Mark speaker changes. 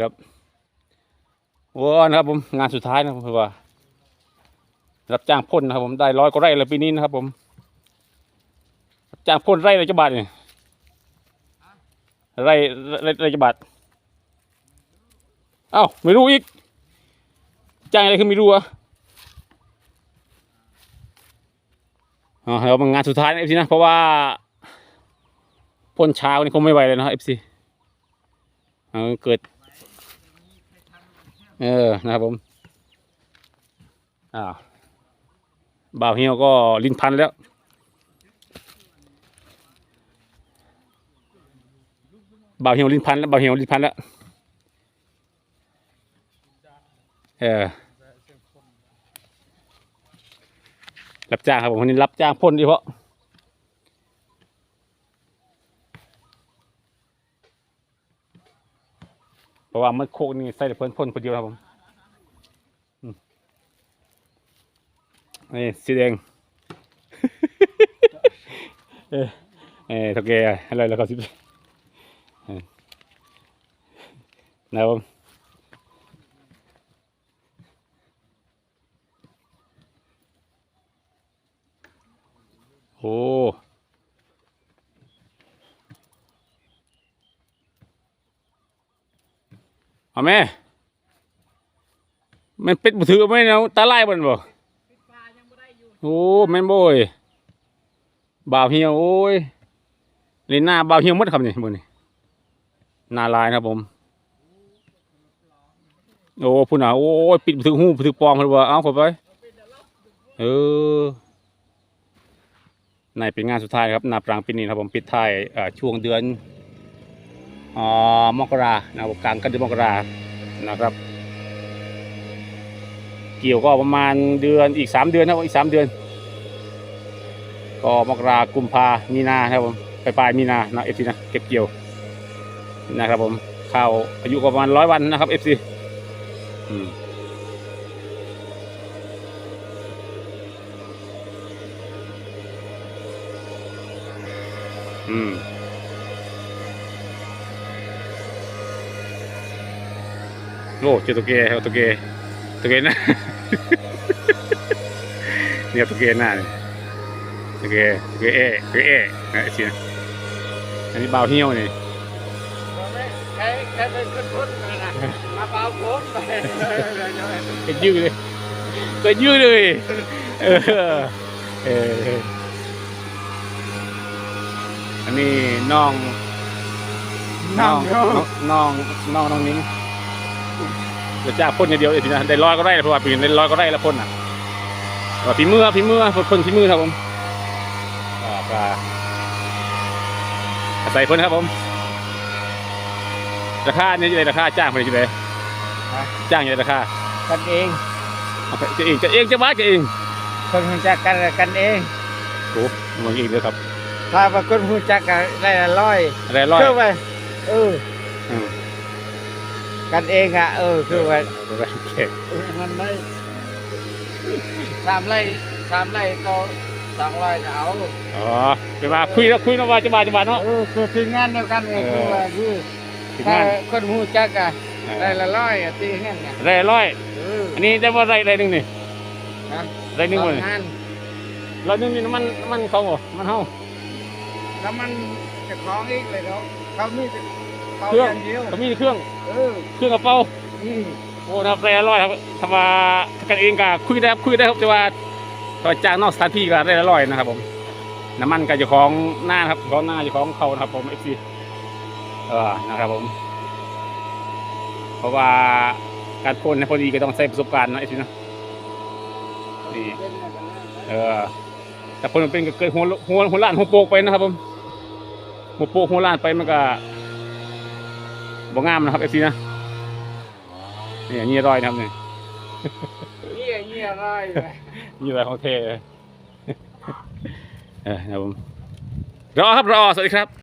Speaker 1: ครับโอ้นครับผมงานสุดท้ายนะครับเพื่อว่า รับจ้างพ่นนะครับ ผมได้ร้อยกว่าไร่เลยปีนี้นะครับ ผมรับจ้างพ่นไร่ละจะบาทเนี่ยไร่ไร่ไร่จะบาทเอ้าไม่รู้อีกจ้างอะไรคือไม่รู้อะอ๋อเรามางานสุดท้ายนะเอฟซีนะเพราะว่าพ่นเช้านี่คงไม่ไหวเลยนะเอฟซีเออเกิด เออนะครับผมอ่าวบ่าวเฮียวก็ลิ้นพันแล้ว บ่าวเฮียวลิ้นพันแล้วบ่าวเฮียวลิ้นพันแล้วเออรับจ้างครับผมคนนี้รับจ้างพ่นดีเพราะ เพ ราะว่ามันโคกนี่ใส่เพิ่นพ่นคนเดียวครับผมนี่สีแดงเออเออเท่าแกอะไรแล้วก็สิบนะครับผมโอ้ เอาแม่ มันป็ดบุถือไหมเนาะตาไล่บนบ่โอ้แม่นโบยบ่าวเหี่ยวโอ้ยล่นหน้าบ่าวเหี่ยวมดครับนี่บนนี่หน้าลายนะผม โอ้พุ่นอะโอ้ยปิดบ่ถือหูบ่ถือปองเพิ่นว่าเอาเข้าไป เออในเป็นงานสุดท้ายครับนาปรางปีนี้ครับผมปิดท้ายช่วงเดือน มกรานะครับกลางกันเดือนมกรานะครับ เกี่ยวก็ประมาณเดือนอีกสามเดือนนะครับอีกสามเดือน ก็มกรากุมภามีนาครับผมปลายปลายมีนานะเอฟซีนะเก็บเกี่ยวนะครับผมข้าวอายุก็ประมาณร้อยวันนะครับเอฟซีอืม โอ้เจอตัวเกย์ครับตัวเกย์ตัวเกย์หนะเนี่ยตัวเกย์หน้าเนี่ยตัวเกย์ตัวเกย์เอตัวเกย์เอนะไอ้ชี้นะอันนี้เบาเหี้ยวนี่
Speaker 2: ใครใครเป็นคนพูดนะมาเปล่าผมไป
Speaker 1: เป็นยืดเลยเป็นยืดเลยเออเอออันนี้น้อง
Speaker 2: นั่ง
Speaker 1: น้องน้องน้องน้องนิ้ง เดี๋ยวจ้าพ่นอย่างเดียวเองนะได้ร้อยก็ได้เพราะว่าปีนได้ร้อยก็ได้แล้วพ่นอะว่าฝีมือฝีมือพ่นฝีมือครับผมอ่าก็อาศัยพ่นครับผมราคาเนี่ยจะได้ราคาจ้างไปจะได้จ้างจะได้ราคา
Speaker 2: กันเอง
Speaker 1: เอาไปจะเองจะเองจะบ้าจะเอง
Speaker 2: คนรู้จักกันกันเอง
Speaker 1: โอ้มึงเองเลยครับ
Speaker 2: ถ้าว่าคนรู้จักกันได้ละร้อย
Speaker 1: อะไรร้อย
Speaker 2: คือไปเออ
Speaker 1: อืม
Speaker 2: กันเองอะเออคือว่า
Speaker 1: โอเค
Speaker 2: มันได้สามไร่สามไร่ก็สองร้อยก็เอา
Speaker 1: อ๋อไปมาคุยแล้วคุยแล้วว่าจะมาจะมาเนาะ
Speaker 2: เออคือทีมงานเดียวกันเอง
Speaker 1: เออ
Speaker 2: คือว่าคือ
Speaker 1: ถึง
Speaker 2: ถ้างา
Speaker 1: น
Speaker 2: คนรู้จักกันได้ละร้อยอะทีงั้นไง
Speaker 1: ไรร้อย
Speaker 2: เออ
Speaker 1: อันนี้ได้ว่าไรไรหนึ่งนี่
Speaker 2: นะ
Speaker 1: ไรหนึ่งหมด
Speaker 2: ทำงาน
Speaker 1: ไรหนึ่งนี่น้ำมันน้ำมันเขาเหรอมันเฮา
Speaker 2: แล้วมันจะคล้องอีกเลยเขาเขามีแต่ เขา
Speaker 1: เครื่อง
Speaker 2: ย่างเดียว
Speaker 1: เขามีเครื่อง
Speaker 2: เออ
Speaker 1: เครื่องกระเป๋า
Speaker 2: อืม
Speaker 1: โอ้นะครับไรร้อยครับถ้าว่ากันเองก็คุยได้ครับคุยได้ครับแต่ว่าถ้าจ้างนอกสถานที่ก็ได้ละร้อยนะครับ ผมน้ำมันก็จะของหน้านะครับของหน้าจะของเขานะครับ ผมเอฟซีเออนะครับผม เพราะว่าการพ่นให้พอดีก็ต้องใช้ประสบการณ์นะเอฟซีนะนี่
Speaker 2: เป็นอะไรกันนะ
Speaker 1: เออแต่คนมันเป็นก็เกิดหัวหัวหัวล้านหัวโปกไปนะครับผมหัวโปกหัวล้านไปมันก็ บ่งามนะครับเอฟซีนะนี่นี่รอยนะครับนี่
Speaker 2: เงี้ยเงี้ยร้อยเลย
Speaker 1: นี่รอยของเทเออนะครับผมรอครับรอสวัสดีครับ